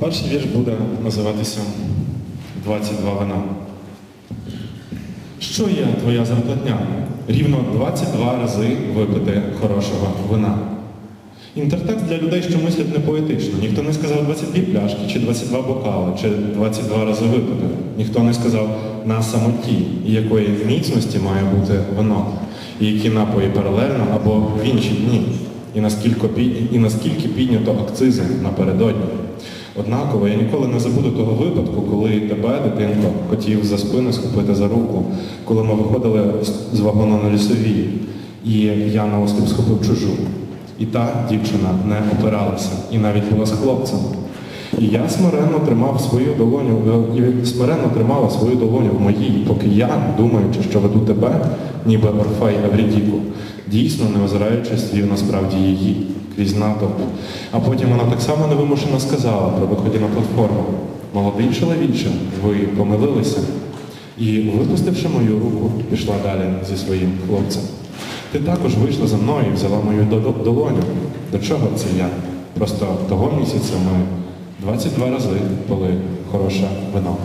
Перший вірш буде називатися 22 вина. Що є твоя зарплатня? Рівно 22 рази випити хорошого вина. Інтертекст для людей, що мислять не поетично. Ніхто не сказав 22 пляшки, чи 22 бокали, чи 22 рази випити. Ніхто не сказав на самоті, і якої міцності має бути вино, і які напої паралельно або в інші дні, і наскільки, і наскільки піднято акцизи напередодні. Однаково я ніколи не забуду того випадку, коли тебе, дитинко, хотів за спину схопити за руку, коли ми виходили з- вагону на лісовій, і я на осліп схопив чужу. І та дівчина не опиралася, і навіть була з хлопцем. І я смиренно тримав свою долоню, е, смиренно тримала свою долоню в моїй, поки я, думаючи, що веду тебе, ніби Орфей Еврідіку, дійсно не озираючись, вів насправді її крізь натовп. А потім вона так само невимушено сказала при виході на платформу. Молодий чоловіче, ви помилилися. І, випустивши мою руку, пішла далі зі своїм хлопцем. Ти також вийшла за мною і взяла мою долоню. До чого це я? Просто того місяця ми 22 рази пили хороше вино.